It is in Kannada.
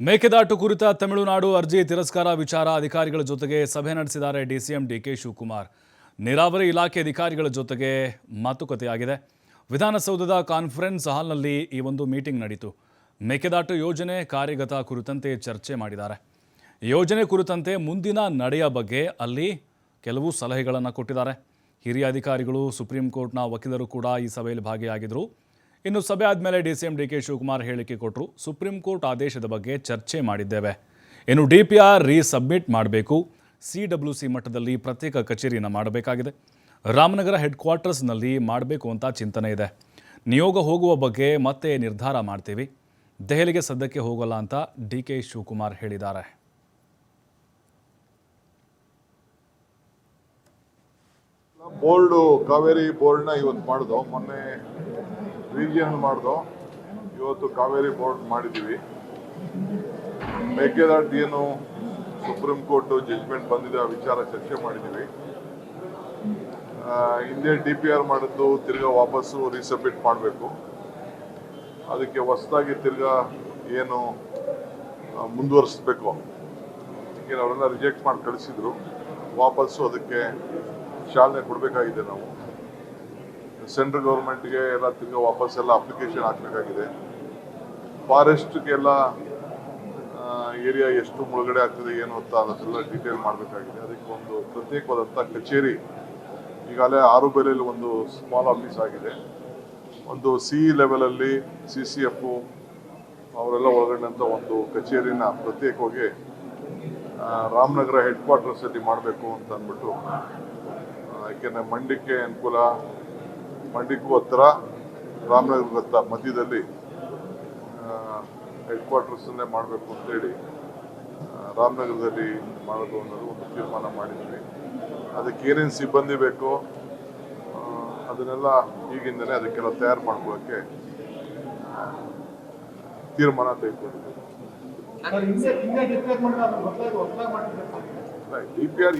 ಮೇಕೆದಾಟು ಕುರಿತ ತಮಿಳುನಾಡು ಅರ್ಜಿ ತಿರಸ್ಕಾರ ವಿಚಾರ ಅಧಿಕಾರಿಗಳ ಜೊತೆಗೆ ಸಭೆ ನಡೆಸಿದ್ದಾರೆ ಡಿಸಿಎಂ ಡಿಕೆ ಶಿವಕುಮಾರ್. ನೀರಾವರಿ ಇಲಾಖೆ ಅಧಿಕಾರಿಗಳ ಜೊತೆಗೆ ಮಾತುಕತೆಯಾಗಿದೆ. ವಿಧಾನಸೌಧದ ಕಾನ್ಫರೆನ್ಸ್ ಹಾಲ್ನಲ್ಲಿ ಈ ಒಂದು ಮೀಟಿಂಗ್ ನಡೆಯಿತು ಮೇಕೆದಾಟು ಯೋಜನೆ ಕಾರ್ಯಗತ ಕುರಿತಂತೆ ಚರ್ಚೆ ಮಾಡಿದ್ದಾರೆ. ಯೋಜನೆ ಕುರಿತಂತೆ ಮುಂದಿನ ನಡೆಯ ಬಗ್ಗೆ ಅಲ್ಲಿ ಕೆಲವು ಸಲಹೆಗಳನ್ನು ಕೊಟ್ಟಿದ್ದಾರೆ. ಹಿರಿಯ ಅಧಿಕಾರಿಗಳು, ಸುಪ್ರೀಂ ಕೋರ್ಟ್ನ ವಕೀಲರು ಕೂಡ ಈ ಸಭೆಯಲ್ಲಿ ಭಾಗಿಯಾಗಿದ್ದರು ಇನ್ನು ಸಭೆ ಆದಮೇಲೆ D C D K Shivakumar ಹೇಳಿಕೆ ಕೊಟ್ಟರು ಸುಪ್ರೀಂ ಕೋರ್ಟ್ ಆದೇಶದ ಬಗ್ಗೆ ಚರ್ಚೆ ಮಾಡಿದ್ದೇವೆ. ಇನ್ನು ಡಿ ಪಿ ಆರ್ ರೀಸಬ್ಮಿಟ್ ಮಾಡಬೇಕು. ಸಿ ಡಬ್ಲ್ಯೂ ಸಿ ಮಟ್ಟದಲ್ಲಿ ಪ್ರತ್ಯೇಕ ಕಚೇರಿಯನ್ನು ಮಾಡಬೇಕಾಗಿದೆ. ರಾಮನಗರ ಹೆಡ್ ಕ್ವಾರ್ಟರ್ಸ್ನಲ್ಲಿ ಮಾಡಬೇಕು ಅಂತ ಚಿಂತನೆ ಇದೆ. ನಿಯೋಗ ಹೋಗುವ ಬಗ್ಗೆ ಮತ್ತೆ ನಿರ್ಧಾರ ಮಾಡ್ತೀವಿ. ದೆಹಲಿಗೆ ಸದ್ಯಕ್ಕೆ ಹೋಗಲ್ಲ ಅಂತ ಡಿ ಕೆ ಶಿವಕುಮಾರ್ ಹೇಳಿದ್ದಾರೆ. ಬೋರ್ಡು, ಕಾವೇರಿ ಬೋರ್ಡ್ನ ಇವತ್ತು ಮಾಡಿದ್ರು ಮೊನ್ನೆ ರೀಜಿಯನ್ ಮಾಡಿದೋ ಇವತ್ತು ಕಾವೇರಿ ಬೋರ್ಡ್ ಮಾಡಿದ್ದೀವಿ. ಮೇಕೆದಾಟ್ ಏನು ಸುಪ್ರೀಂ ಕೋರ್ಟ್ ಜಡ್ಜ್ಮೆಂಟ್ ಬಂದಿದೆ, ಆ ವಿಚಾರ ಚರ್ಚೆ ಮಾಡಿದ್ದೀವಿ. ಹಿಂದೆ ಡಿ ಪಿ ಆರ್ ಮಾಡಿದ್ದು ತಿರ್ಗಾ ವಾಪಸ್ಸು ರೀಸಬ್ಮಿಟ್ ಮಾಡಬೇಕು. ಅದಕ್ಕೆ ಹೊಸದಾಗಿ ತಿರ್ಗಾ ಏನು ಮುಂದುವರಿಸ್ಬೇಕು. ಈಗ ಅವರೆಲ್ಲ ರಿಜೆಕ್ಟ್ ಮಾಡಿ ಕಳಿಸಿದ್ರು. ವಾಪಸ್ಸು ಅದಕ್ಕೆ ಚಾಲನೆ ಕೊಡಬೇಕಾಗಿದೆ ನಾವು. ಸೆಂಟ್ರಲ್ ಗೌರ್ಮೆಂಟ್ಗೆ ಎಲ್ಲ ತಿರುಗಿ ವಾಪಸ್ ಎಲ್ಲ ಅಪ್ಲಿಕೇಶನ್ ಹಾಕಬೇಕಾಗಿದೆ. ಫಾರೆಸ್ಟ್ಗೆಲ್ಲ ಏರಿಯಾ ಎಷ್ಟು ಮುಳುಗಡೆ ಆಗ್ತದೆ, ಏನು ಅಂತ ಅದನ್ನೆಲ್ಲ ಡೀಟೇಲ್ ಮಾಡಬೇಕಾಗಿದೆ. ಅದಕ್ಕೆ ಒಂದು ಪ್ರತ್ಯೇಕವಾದಂಥ ಕಚೇರಿ ಈಗಾಗಲೇ ಆರು ಬೆಲೆಯಲ್ಲಿ ಒಂದು ಸ್ಮಾಲ್ ಆಫೀಸ್ ಆಗಿದೆ. ಒಂದು ಸಿ ಲೆವೆಲಲ್ಲಿ ಸಿ ಸಿ ಎಫ್ ಅವರೆಲ್ಲ ಒಳಗೊಂಡಂಥ ಒಂದು ಕಚೇರಿನ ಪ್ರತ್ಯೇಕವಾಗಿ ರಾಮನಗರ ಹೆಡ್ ಕ್ವಾರ್ಟರ್ಸಲ್ಲಿ ಮಾಡಬೇಕು ಅಂತ ಅಂದ್ಬಿಟ್ಟು ಯಾಕೆಂದ್ರೆ ಮಂಡ್ಯಕ್ಕೆ ಅನುಕೂಲ ಮಂಡ್ಯಕ್ಕೂ ಹತ್ತಿರ ರಾಮನಗರ ಹತ್ರ ಮಧ್ಯದಲ್ಲಿ ಹೆಡ್ ಕ್ವಾರ್ಟರ್ಸನ್ನೇ ಮಾಡಬೇಕು ಅಂತೇಳಿ ರಾಮನಗರದಲ್ಲಿ ಮಾಡೋದು ಅನ್ನೋದು ಒಂದು ತೀರ್ಮಾನ ಮಾಡಿದ್ವಿ. ಅದಕ್ಕೆ ಏನೇನು ಸಿಬ್ಬಂದಿ ಬೇಕೋ ಅದನ್ನೆಲ್ಲ ಈಗಿಂದಲೇ ಅದಕ್ಕೆಲ್ಲ ತಯಾರು ಮಾಡ್ಕೊಳ್ಳೋಕ್ಕೆ ತೀರ್ಮಾನ ತೆಗೆದುಕೊಂಡಿದ್ದೀವಿ ಡಿ ಪಿ ಆರ್